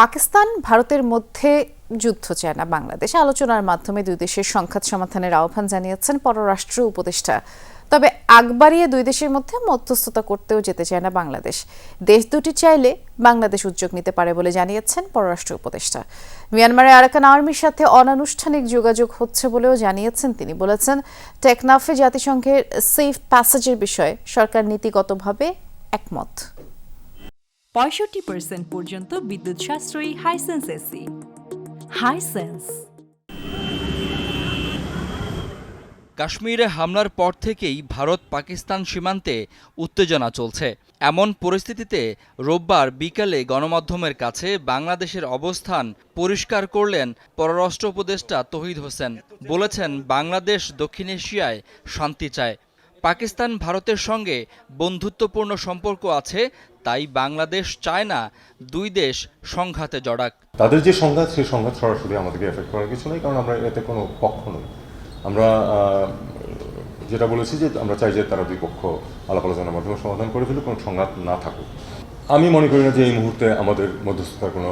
পাকিস্তান, ভারতের মধ্যে যুদ্ধ চায় না বাংলাদেশ। আলোচনার মাধ্যমে দুই দেশের সংঘাত সমাধানের আহ্বান জানিয়েছেন পররাষ্ট্র উপদেষ্টা। তবে আগ বাড়িয়ে দুই দেশের মধ্যে মধ্যস্থতা করতেও যেতে চায় না বাংলাদেশ। দেশ দুটি চাইলে বাংলাদেশ উদ্যোগ নিতে পারে বলে জানিয়েছেন পররাষ্ট্র উপদেষ্টা। মিয়ানমারে আরাকান আর্মির সাথে অনানুষ্ঠানিক যোগাযোগ হচ্ছে বলেও জানিয়েছেন তিনি। বলেছেন, টেকনাফে জাতিসংঘের সেফ প্যাসেজের বিষয়ে সরকার নীতিগতভাবে একমত। পঁয়ষট্টি পার্সেন্ট পর্যন্ত বিদ্যুৎ সাশ্রয়ী হাইসেন্স এসি হাইসেন্স কাশ্মীরে হামলার পর থেকেই ভারত পাকিস্তান সীমান্তে উত্তেজনা চলছে। এমন পরিস্থিতিতে রোববার বিকালে গণমাধ্যমের কাছে বাংলাদেশের অবস্থান পরিষ্কার করলেন পররাষ্ট্র উপদেষ্টা তহিদ হোসেন। বলেছেন, বাংলাদেশ দক্ষিণ এশিয়ায় শান্তি চায়। পাকিস্তান, ভারতের সঙ্গে বন্ধুত্বপূর্ণ সম্পর্ক আছে, তাই বাংলাদেশ চায় না দুই দেশ সংঘাতে জড়াক। তাদের যে সংঘাত, সেই সংঘাত সরাসরি আমাদেরকে এফেক্ট করার কিছু নেই, কারণ আমরা এতে কোনো পক্ষ নই। আমরা যেটা বলেছি যে আমরা চাই যে তারা দুই পক্ষ আলাপ আলোচনার মাধ্যমে সমাধান করে ফেলুক, কোনো সংঘাত না থাকুক। আমি মনে করি না যে এই মুহূর্তে আমাদের মধ্যস্থতার কোনো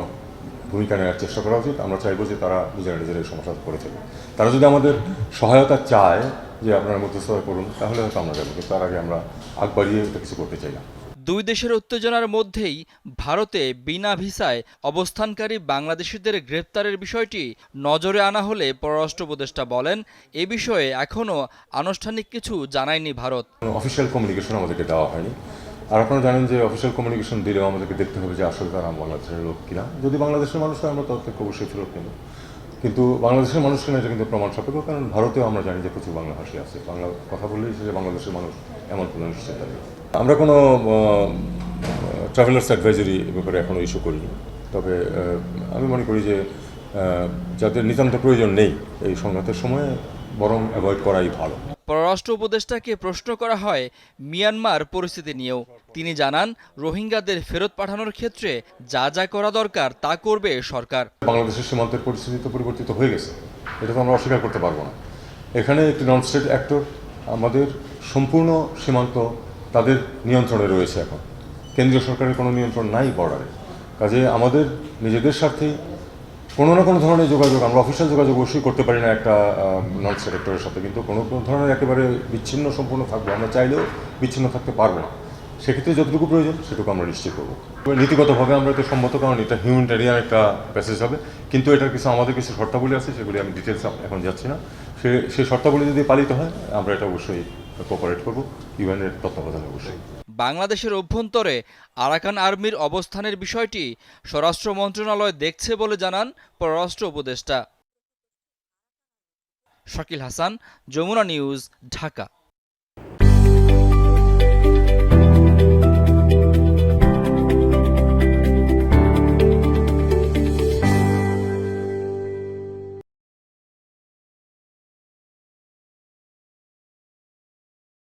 ভূমিকা নেওয়ার চেষ্টা করা উচিত। আমরা চাইব যে তারা নিজেরা নিজেরাই সমস্যা করে ফেলে তারা যদি আমাদের সহায়তা চায় যে আপনারা মধ্যস্থতা করুন তাহলে হয়তো আমরা যাব। তার আগে আমরা আগ বাড়িয়ে এটা কিছু করতে চাই না। দুই দেশের উত্তেজনার মধ্যেই ভারতে বিনা ভিসায় অবস্থানকারী বাংলাদেশিদের গ্রেপ্তারের বিষয়টি নজরে আনা হলে পররাষ্ট্র উপদেষ্টা বলেন এ বিষয়ে এখনও আনুষ্ঠানিক কিছু জানায়নি ভারত। অফিসিয়াল কমিউনিকেশন আমাদেরকে দেওয়া হয়নি। আর আপনারা জানেন যে অফিসিয়াল কমিউনিকেশন দিলেও আমাদেরকে দেখতে হবে যে আসলে তারা বাংলাদেশের লোক কিনা। যদি বাংলাদেশের মানুষ হয়, আমরা তাদের থেকে অবশ্যই ফেরত নেব। কিন্তু বাংলাদেশের মানুষ কিনা, এটা কিন্তু প্রমাণ সাপেক্ষ, কারণ ভারতেও আমরা জানি যে প্রচুর বাংলা ভাষী আছে। বাংলা কথা বললেই যে বাংলাদেশের মানুষ এমন কোনো নিশ্চিত আমরা কোনো ট্রাভেলার্স অ্যাডভাইজারি ব্যাপারে এখনও ইস্যু করিনি। তবে আমি মনে করি যে যাদের নিতান্ত প্রয়োজন নেই এই সংঘাতের সময় বরং অ্যাভয়েড করাই ভালো। পররাষ্ট্র উপদেষ্টাকে প্রশ্ন করা হয় মিয়ানমার পরিস্থিতি নিয়েও। তিনি জানান রোহিঙ্গাদের ফেরত পাঠানোর ক্ষেত্রে যা যা করা দরকার তা করবে সরকার। বাংলাদেশের সীমান্তের পরিস্থিতি তো পরিবর্তিত হয়ে গেছে। এটা তো আমরা অস্বীকার করতে পারব না। এখানে একটি নন স্টেট অ্যাক্টর আমাদের সম্পূর্ণ সীমান্ত তাদের নিয়ন্ত্রণে রয়েছে এখন। কেন্দ্রীয় সরকারের কোনো নিয়ন্ত্রণ নাই বর্ডারে। কাজে আমাদের নিজেদের স্বার্থেই কোনো না কোনো ধরনের যোগাযোগ, আমরা অফিসিয়াল যোগাযোগ অবশ্যই করতে পারি না একটা নন স্টেট অ্যাক্টরের সাথে, কিন্তু কোনো কোনো ধরনের একেবারে বিচ্ছিন্ন সম্পূর্ণ থাকব। আমরা চাইলেও বিচ্ছিন্ন থাকতে পারব না। সেক্ষেত্রে যতটুকু প্রয়োজন, সেটুকু আমরা নিশ্চিত করব। নীতিগতভাবে আমরা এটা সম্মত কারণ, এটা হিউম্যানিটেরিয়ান একটা প্যাসেজ হবে। কিন্তু এটার কিছু আমাদের কিছু শর্তাবলী আছে, সেগুলি আমি ডিটেলস এখন যাচ্ছি না। সে সেই শর্তাবলী যদি পালিত হয়, আমরা এটা অবশ্যই কোঅপারেট করব। ইউএনের তত্ত্বাবধানে অবশ্যই। বাংলাদেশের অভ্যন্তরে আরাকান আর্মির অবস্থানের বিষয়টি স্বরাষ্ট্র মন্ত্রণালয় দেখছে বলে জানান পররাষ্ট্র উপদেষ্টা। শাকিল হাসান, যমুনা নিউজ, ঢাকা।